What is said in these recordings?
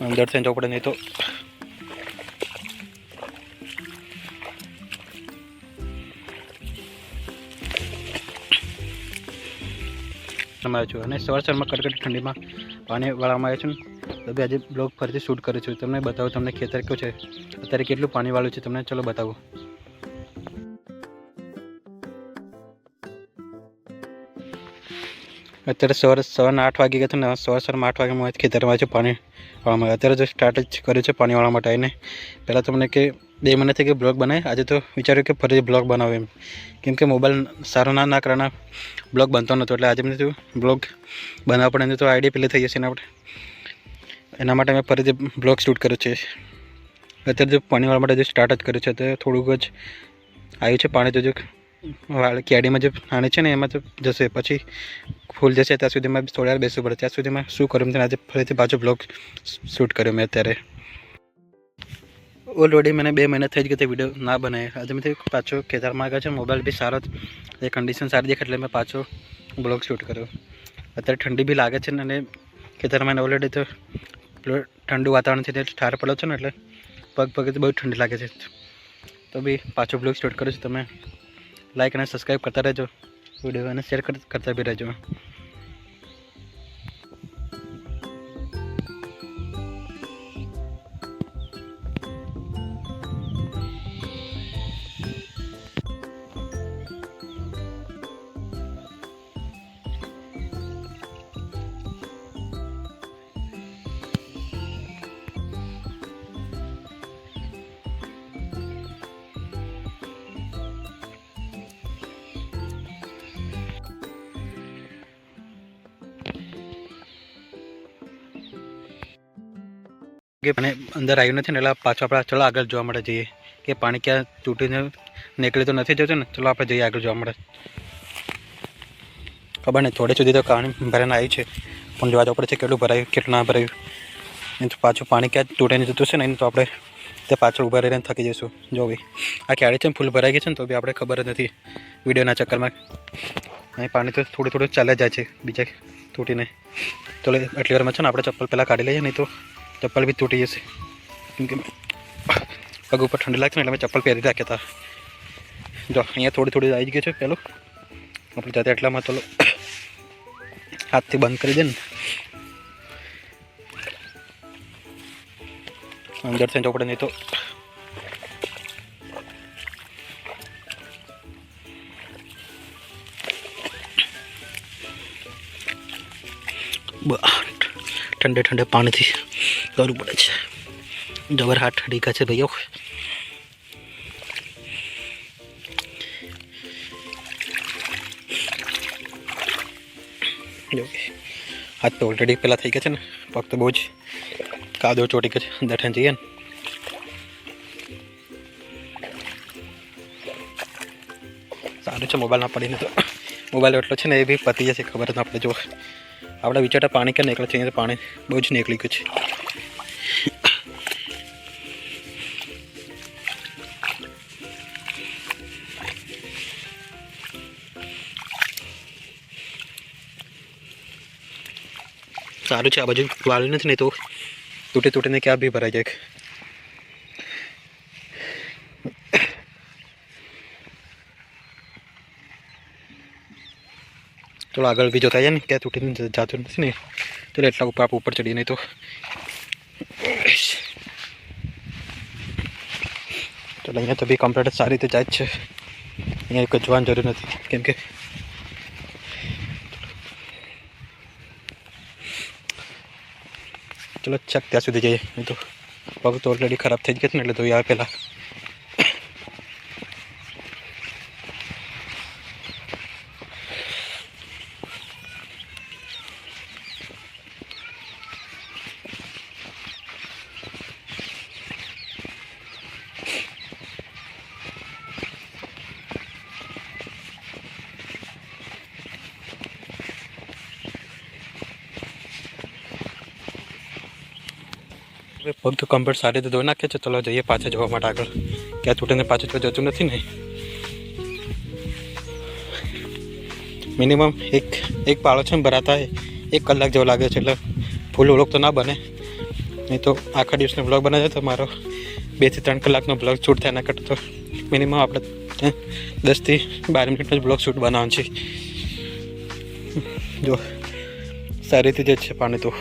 અંદર ચોપડે નહીં તો. તમારે છું અને સવાર સવારમાં કડકડ ઠંડીમાં પાણી વાળવામાં આવે છે તો બી આજે બ્લોગ ફરીથી શૂટ કરું છું. તમને બતાવું, તમને ખેતર કયું છે? અત્યારે કેટલું પાણી વાળું છે? તમને ચલો બતાવું. અત્યારે સવારે સવારના આઠ વાગી ગયા છે ને સવાર સવારમાં આઠ વાગે હું ખેતરમાં છું પાણી વાળવામાં. અત્યારે જો સ્ટાર્ટ જ કર્યું છે પાણી વાળવા માટે આવીને પહેલાં તો મને કે બે મહિનાથી કે બ્લોગ બનાવે આજે તો વિચાર્યું કે ફરી બ્લોગ બનાવે એમ. કેમ કે મોબાઈલ સારો ના ના કરાના બ્લોગ બનતો નહોતો, એટલે આજે મેં થયું બ્લોગ બનાવવા પડે નહીં તો આઈડિયા પહેલે થઈ જશે એના માટે. એના માટે મેં ફરીથી બ્લોગ શૂટ કર્યો છે. અત્યારે જો પાણી વાળવા માટે જે સ્ટાર્ટ જ કર્યું છે, તો થોડુંક જ આવ્યું છે પાણી તો જો વાળ કેડીમાં જે પાણી છે ને, એમાં તો જશે. પછી ફૂલ જશે, ત્યાં સુધીમાં થોડી વાર બેસવું પડે. ત્યાં સુધીમાં શું કરું મેં આજે ફરીથી પાછો બ્લોગ શૂટ કર્યો મેં અત્યારે. ઓલરેડી મને બે મહિના થઈ જ તે વીડિયો ના બનાવે. આજે મેં પાછો ખેતરમાં આવ્યા છે મોબાઈલ બી સારો એ કન્ડિશન સારી દેખાય એટલે મેં પાછો બ્લોગ શૂટ કર્યો. અત્યારે ઠંડી બી લાગે છે ને, અને ખેતરમાં ઓલરેડી તો ઠંડુ વાતાવરણ છે તે ઠાર પડ્યો છે ને, એટલે પગ પગ બહુ ઠંડી લાગે છે. તો બી પાછો બ્લોગ શૂટ કર્યો છે, તમે લાઈક અને સબસ્ક્રાઈબ કરતા રહેજો. વીડિયો અને શેર કરતા બી રહેજો. કે અને અંદર આવ્યું નથી ને એટલે પાછો આપણે ચલો આગળ જોવા માટે જઈએ. કે પાણી ક્યાં તૂટીને નીકળી તો નથી જતું ને? ચલો આપણે જઈએ આગળ જોવા માટે ખબર નહીં, થોડે સુધી તો પાણી ભરાઈને આવ્યું છે. પણ જોવા જવું પડે છે કેટલું ભરાયું, કેટલું ના ભરાયું. તો પાછું પાણી ક્યાં તૂટીને જતું છે ને, એને તો આપણે તે પાછળ ઊભા રહીને થકી જઈશું. જો ભાઈ, આ ક્યારે છે ને ફૂલ ભરાઈ ગઈ છે ને, તો બી આપણે ખબર જ નથી વિડીયોના ચક્કરમાં. અહીં પાણી તો થોડું થોડું ચાલે જાય છે, બીજા તૂટીને. તો એટલી વારમાં છે ને આપણે ચપ્પલ પહેલાં કાઢી લઈએ, નહીં તો ચપ્પલ બી તૂટી જશે. કેમ કે પગ ઉપર ઠંડી લાગશે ને એટલે મેં ચપ્પલ પહેરી રાખ્યા હતા જો, અહીંયા થોડી થોડી આવી ગયો છે પહેલું આપણે જાતે એટલામાં તો હાથથી બંધ કરી દે ને. અંદર થઈને ચોપડે નહીં તો. ઠંડે ઠંડે પાણીથી કરવું પડે છે. જબર હાથ ઠડીકા છે ભાઈઓ. હાથ તો ઓલરેડી પહેલાં થઈ ગયા છે ને પગ તો બહુ જ કાદો ચોટી ગયો છે, અંદર જઈએ ને. સારું છે મોબાઈલ ના પડીને તો. મોબાઈલ એટલો છે ને, એ બી પતી જશે, ખબર જ પડે. જો, આપણે વિચારતા પાણી ક્યાં નીકળે છે પાણી બહુ જ નીકળી ગયું છે. સારું છે, આ બાજુ વાળું નથી નહીં તો તૂટે તૂટીને ક્યાં બી ભરાઈ જાય. થોડો આગળ બી જોતા જાય ને, ક્યાં તૂટીને જાતું નથી ને. તો એટલા ઉપર આપ ઉપર ચડીએ નહીં તો. તો અહીંયા તો બી કમ્પ્લેટ સારી રીતે જાય છે. અહીંયા કચવાની જરૂર નથી. કેમ કે ચલો ચક ત્યાં સુધી જઈએ. તો પગ તો ઓલરેડી ખરાબ થઈ જ ગયા ને, એટલે ધોઈ આવે પહેલાં. પગ તો કમ્પ્લીટ સારી રીતે ધોઈ નાખે છે. ચલો જઈએ પાછા જવા માટે આગળ. ક્યાં તૂટીને પાછું તો જતું નથી ને. મિનિમમ એક એક પાળો છે ને ભરાતા એક કલાક જેવો લાગે છે. એટલે ફૂલ ઓળખ તો ના બને. નહીં તો આખા દિવસનો બ્લોગ બનાવ્યો તો મારો બેથી ત્રણ કલાકનો બ્લોગ શૂટ થાય. એના કરતાં તો મિનિમમ આપણે દસથી બાર મિનિટનો જ બ્લોગ શૂટ બનાવવાનું છે. જો, સારી રીતે જ છે પાણી તો.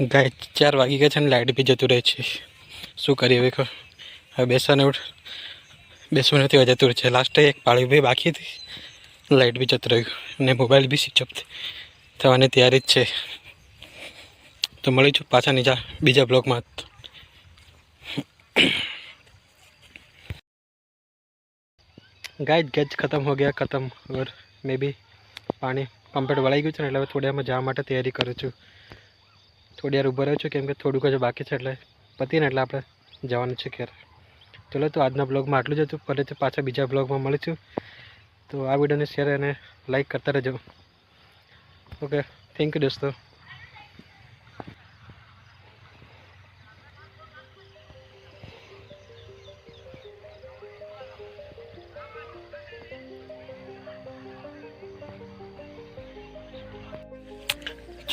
ગાય ચાર વાગી ગયા છે ને લાઇટ બી જતું રહે છે. શું કરીએ હવે હવે બેસવાને બેસવું નથી, હવે જતું રહે છે. લાસ્ટ એક પાળી બી બાકી હતી. લાઇટ બી જતું રહ્યું. અને મોબાઈલ બી સ્વિચ ઓફ થવાની તૈયારી જ છે. તો મળીશું પાછા નીચા બીજા બ્લોગમાં. ગાય ગેજ ખતમ હો ગયા, ખતમ. ઓર મે બી પાણી પંપેટ વળાઈ ગયું છે ને એટલે હવે થોડી જવા માટે તૈયારી કરું છું. થોડી વાર ઊભા રહ્યો છું, કેમ કે થોડુંક જ બાકી છે એટલે પતીને એટલે આપણે જવાનું છે ઘેર. ચલો તો આજના બ્લોગમાં આટલું જ હતું. ફરીથી પાછા બીજા બ્લોગમાં મળીશું. તો આ વિડીયોને શેર અને લાઇક કરતા રહેજો. ઓકે થેન્ક યુ દોસ્તો.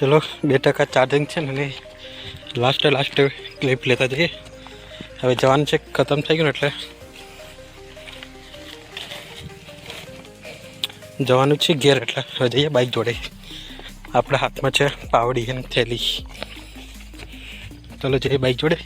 ચલો, બે ટકા ચાર્જિંગ છે ને લાસ્ટ લાસ્ટ ક્લિપ લેતા જઈએ. હવે જવાનું છે, ખતમ થઈ ગયું ને એટલે. જવાનું છે ઘેર એટલે, હવે જઈએ બાઇક જોડે. આપણા હાથમાં છે પાવડી અને થેલી. ચલો, જઈએ બાઇક જોડે.